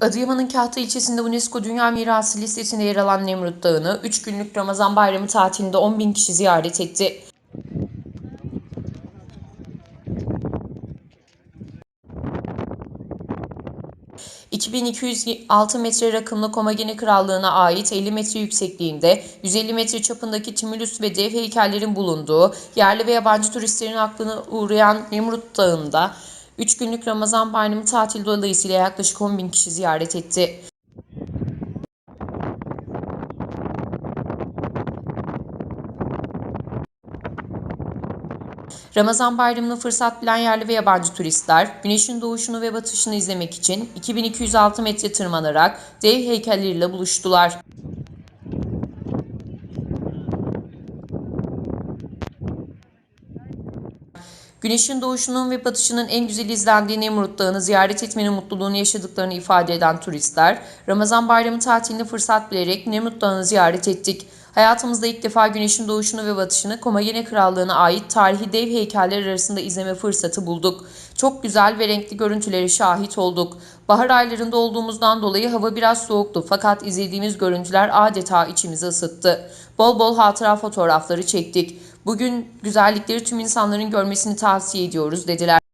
Adıyaman'ın Kahta ilçesinde UNESCO Dünya Mirası listesinde yer alan Nemrut Dağı'nı 3 günlük Ramazan bayramı tatilinde 10 bin kişi ziyaret etti. ...2206 metre rakımlı Komagene Krallığı'na ait 50 metre yüksekliğinde 150 metre çapındaki Timulus ve dev heykellerin bulunduğu yerli ve yabancı turistlerin aklına uğrayan Nemrut Dağı'nda 3 günlük Ramazan bayramı tatil dolayısıyla yaklaşık 10 bin kişi ziyaret etti. Ramazan bayramını fırsat bilen yerli ve yabancı turistler, güneşin doğuşunu ve batışını izlemek için 2206 metre tırmanarak dev heykelleriyle buluştular. Güneşin doğuşunun ve batışının en güzel izlendiği Nemrut Dağı'nı ziyaret etmenin mutluluğunu yaşadıklarını ifade eden turistler, Ramazan bayramı tatilini fırsat bilerek Nemrut Dağı'nı ziyaret ettik. Hayatımızda ilk defa güneşin doğuşunu ve batışını Komagene Krallığı'na ait tarihi dev heykeller arasında izleme fırsatı bulduk. Çok güzel ve renkli görüntülere şahit olduk. Bahar aylarında olduğumuzdan dolayı hava biraz soğuktu fakat izlediğimiz görüntüler adeta içimizi ısıttı. Bol bol hatıra fotoğrafları çektik. Bugün güzellikleri tüm insanların görmesini tavsiye ediyoruz dediler.